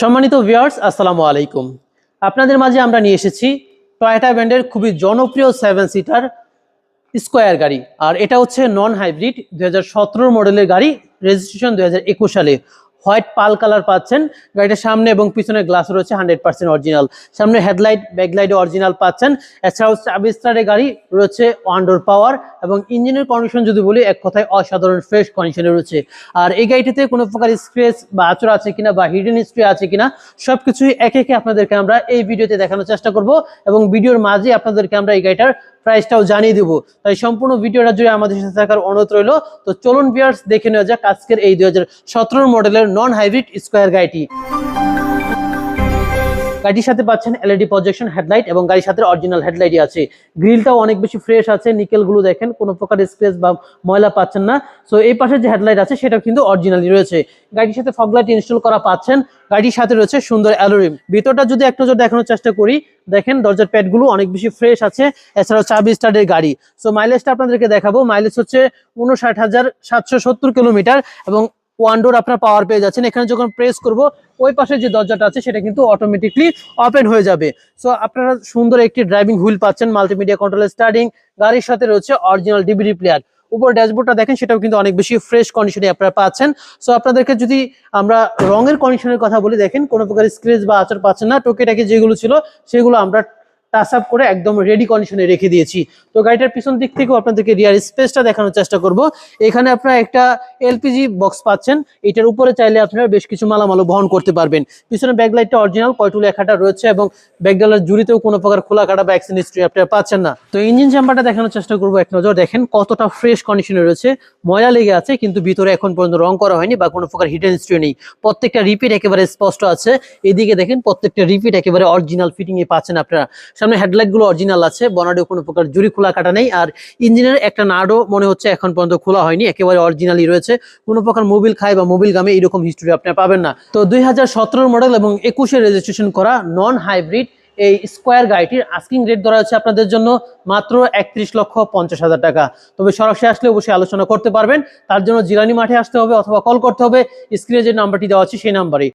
সম্মানিত ভিউয়ার্স আসসালামু আলাইকুম। আপনাদের মাঝে আমরা নিয়ে এসেছি টয়োটা ব্র্যান্ডের খুবই জনপ্রিয় সেভেন সিটার স্কোয়ার গাড়ি। আর এটা হচ্ছে নন হাইব্রিড দু হাজার মডেলের গাড়ি রেজিস্ট্রেশন দুই হাজার একুশ সালে। হোয়াইট পাল কালার পাচ্ছেন। গাড়িটার সামনে এবং পিছনে গ্লাস রয়েছে হান্ড্রেড পার্সেন্ট অরিজিনাল। সামনে হেডলাইট ব্যাকলাইট অরিজিনাল পাচ্ছেন। এছাড়াও চাবি স্টারের গাড়ি রয়েছে ওয়ান্ডোর পাওয়ার এবং ইঞ্জিনের কন্ডিশন যদি বলি, এক কথায় অসাধারণ, ফ্রেশ কন্ডিশনে রয়েছে। আর এই গাড়িটিতে কোনো প্রকার স্ক্রেচ বা আচর আছে কিনা বা হিডেন হিস্ট্রি আছে কিনা, সবকিছুই একে একে আপনাদেরকে আমরা এই ভিডিওতে দেখানোর চেষ্টা করব এবং ভিডিওর মাঝে আপনাদেরকে আমরা এই গাড়িটার প্রাইসটাও জানিয়ে দেব। তাই সম্পূর্ণ ভিডিওটা জুড়ে আমাদের সাথে থাকার অনুরোধ রইল। তো চলুন বিয়ার্স দেখে নেওয়া যাক আজকের এই দুই হাজার সতেরো মডেলের নন হাইব্রিড স্কোয়ার গাড়িটি। গাড়ির সাথে পাচ্ছেন এলইডি প্রজেকশন হেডলাইট এবং গাড়ির সাথে অরিজিনাল হেডলাইটই আছে। গ্রিলটাও অনেক বেশি ফ্রেশ আছে নিকেলগুলো দেখেন, কোনো প্রকার স্ক্রেচ বা ময়লা পাচ্ছেন না। সো এই পাশে যে হেডলাইট আছে সেটা কিন্তু অরিজিনালি রয়েছে। গাড়ির সাথে ফগলাইট ইনস্টল করা পাচ্ছেন, গাড়ির সাথে রয়েছে সুন্দর অ্যালোরিম ভিতরটা যদি এক নজর দেখানোর চেষ্টা করি, দেখেন দরজার প্যাডগুলো অনেক বেশি ফ্রেশ আছে, এছাড়াও চাবি স্টার্টের গাড়ি। সো মাইলেজটা আপনাদেরকে দেখাবো। মাইলেজ হচ্ছে উনষাট হাজার সাতশো সত্তর কিলোমিটার এবং ওয়ান ডোর আপনার পাওয়ার পেয়ে যাচ্ছেন। এখানে যখন প্রেস করব, ওই পাশে যে দরজাটা আছে, সেটা কিন্তু অটোমেটিকলি ওপেন হয়ে যাবে। সো আপনারা সুন্দর একটি ড্রাইভিং হুইল পাচ্ছেন মাল্টিমিডিয়া কন্ট্রোল স্টার্টিং গাড়ির সাথে রয়েছে অরিজিনাল ডিভিডি প্লেয়ার উপর ড্যাশবোর্ডটা দেখেন, সেটাও কিন্তু অনেক বেশি ফ্রেশ কন্ডিশনে আপনারা পাচ্ছেন। সো আপনাদেরকে যদি আমরা রঙের কন্ডিশনের কথা বলি, দেখেন কোনো প্রকার স্ক্রেচ বা আচার পাচ্ছেন না। টোকেটাকে যেগুলো ছিল, সেগুলো আমরা টাচ আপ করে একদম রেডি কন্ডিশনে রেখে দিয়েছি। তো গাড়িটার পিছন দিক থেকেও আপনাদেরকে রিয়ার স্পেসটা দেখানোর চেষ্টা করব। এখানে আপনারা একটা এলপিজি বক্স পাচ্ছেন। এটার উপরে চাইলে আপনারা বেশ কিছু মালামালও বহন করতে পারবেন। পিছনে ব্যাকলাইটটা অরিজিনাল কয়টু লেখাটা রয়েছে এবং ব্যাকডালার জুড়িতেও কোনো প্রকার খোলা কাটা বা অ্যাক্সিডেন্ট হিস্ট্রি আপনারা পাচ্ছেন না। তো ইঞ্জিন চাম্পারটা দেখানোর চেষ্টা করব এক নজর। দেখেন কতটা ফ্রেশ কন্ডিশনে রয়েছে। ময়লা লেগে আছে, কিন্তু ভিতরে এখন পর্যন্ত রং করা হয়নি বা কোনো প্রকার হিডেন হিস্ট্রি নেই। প্রত্যেকটা রিপিট একেবারে স্পষ্ট আছে। এদিকে দেখেন প্রত্যেকটা রিপিট একেবারে অরিজিনাল ফিটিং এ পাচ্ছেন আপনারা। সামনে হেডলাইটগুলো অরিজিনাল আছে। বনাডেও কোনো প্রকার জুড়ি খোলা কাটা নেই। আর ইঞ্জিনের একটা নাডও মনে হচ্ছে এখন পর্যন্ত খোলা হয়নি। একেবারে অরিজিনালি রয়েছে। কোনো প্রকার মোবিল খায় বা মোবিল গামে এরকম হিস্ট্রি আপনি পাবেন না। তো দুই হাজার সতেরো মডেল এবং একুশে রেজিস্ট্রেশন করা নন হাইব্রিড এই স্কোয়ার গাড়িটির আস্কিং রেট ধরা হচ্ছে আপনাদের জন্য মাত্র একত্রিশ লক্ষ পঞ্চাশ হাজার টাকা। তবে সরাসরি আসলে অবশ্যই আলোচনা করতে পারবেন। তার জন্য জিরানি মাঠে আসতে হবে অথবা কল করতে হবে। স্ক্রিনে যে নাম্বারটি দেওয়া আছে সেই নাম্বারে